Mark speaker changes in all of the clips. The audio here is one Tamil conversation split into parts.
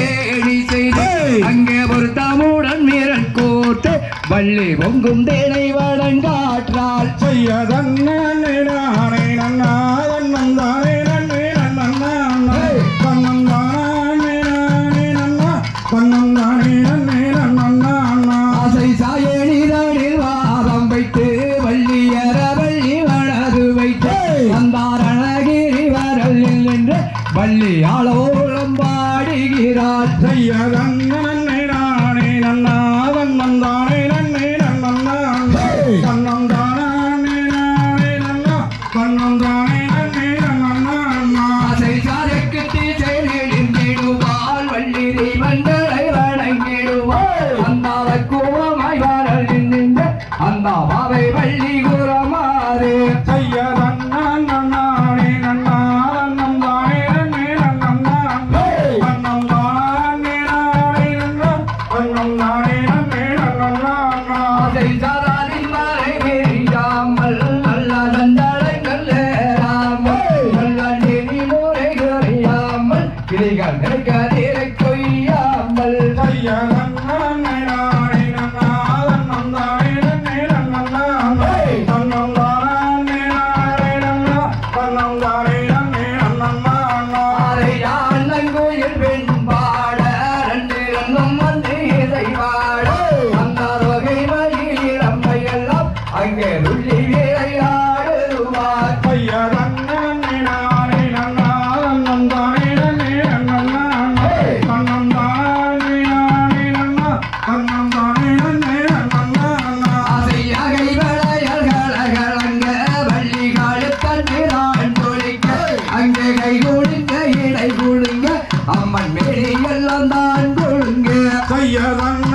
Speaker 1: கேடி செய்து அங்கே ஒரு தமுடன் மீரன் கோர்த்து வள்ளி பொங்கும் தேனை வடங்காற்றால்
Speaker 2: செய்யதன்னானே நன்னாதன் வந்தானே நன்னே நன்னானே நன்னா. கண்ணந்தானே நன்னா.
Speaker 1: வள்ளிரை வண்டரை வணங்கிடுவோம் அம்மாவை ดีกันให้การ அம்மன் மேலே எல்லாம் தான் கொழுங்க
Speaker 2: கையதங்க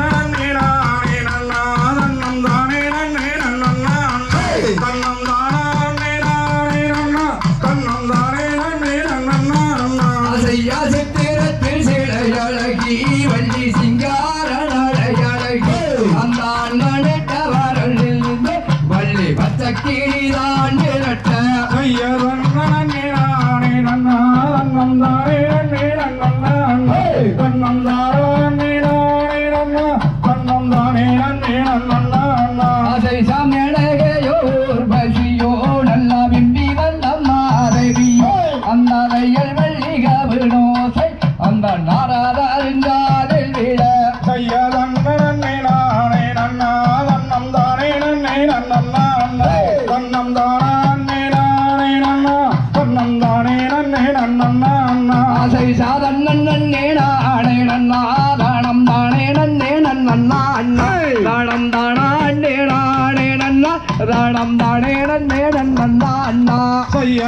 Speaker 1: கிளிதான்
Speaker 2: Allah ಿಯ